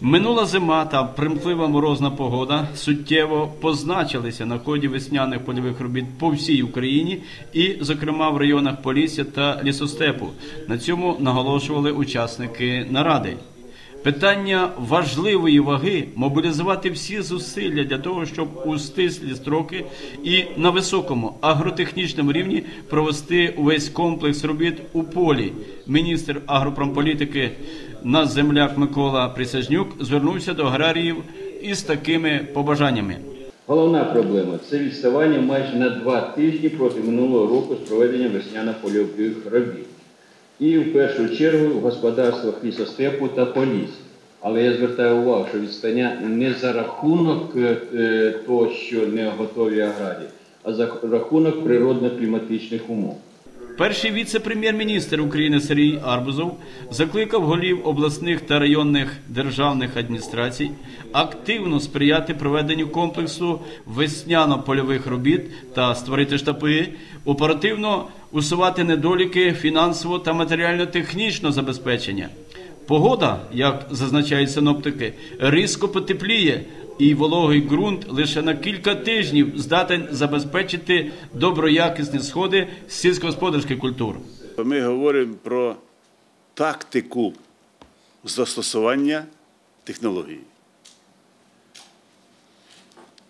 Минула зима та примхлива морозна погода суттєво позначилися на ході весняних польових робіт по всій Україні і, зокрема, в районах Полісся та Лісостепу. На цьому наголошували учасники наради. Питання важливої ваги мобілізувати всі зусилля для того, щоб у стислі строки і на високому агротехнічному рівні провести увесь комплекс робіт у полі. Міністр агропромполітики наш земляк Микола Присяжнюк звернувся до аграріїв із такими побажаннями. Головна проблема це відставання майже на два тижні проти минулого року з проведення весняно-польових робіт. І в першу чергу в господарствах лісостепу та поліс. Але я звертаю увагу, що відстання не за рахунок е, того, що не готові аграрії, а за рахунок природно-кліматичних умов. Перший віце-прем'єр-міністр України Сергій Арбузов закликав голів обласних та районних державних адміністрацій активно сприяти проведенню комплексу весняно-польових робіт та створити штаби, оперативно усувати недоліки фінансово та матеріально-технічного забезпечення. Погода, як зазначають синоптики, різко потепліє, і вологий ґрунт лише на кілька тижнів здатен забезпечити доброякісні сходи сільськогосподарських культур. Ми говоримо про тактику застосування технології.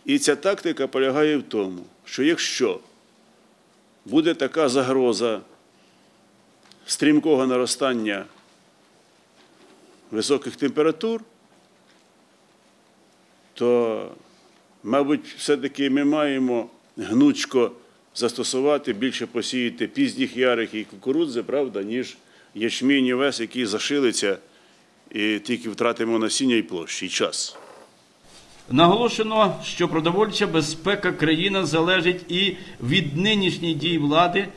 І ця тактика полягає в тому, що якщо буде така загроза стрімкого наростання високих температур, то, мабуть, все-таки ми маємо гнучко застосувати, більше посіяти пізніх ярих і кукурудзи, правда, ніж ячмінь і овес, який зашилиться і тільки втратимо насіння і площі і час. Наголошено, що продовольча безпека країни залежить і від нинішніх дій влади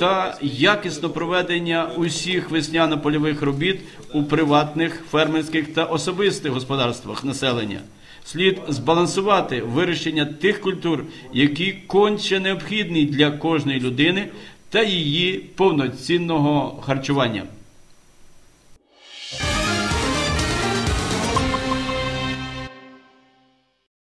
та якісно проведення усіх весняно-польових робіт у приватних, фермерських та особистих господарствах населення. Слід збалансувати вирощення тих культур, які конче необхідні для кожної людини та її повноцінного харчування.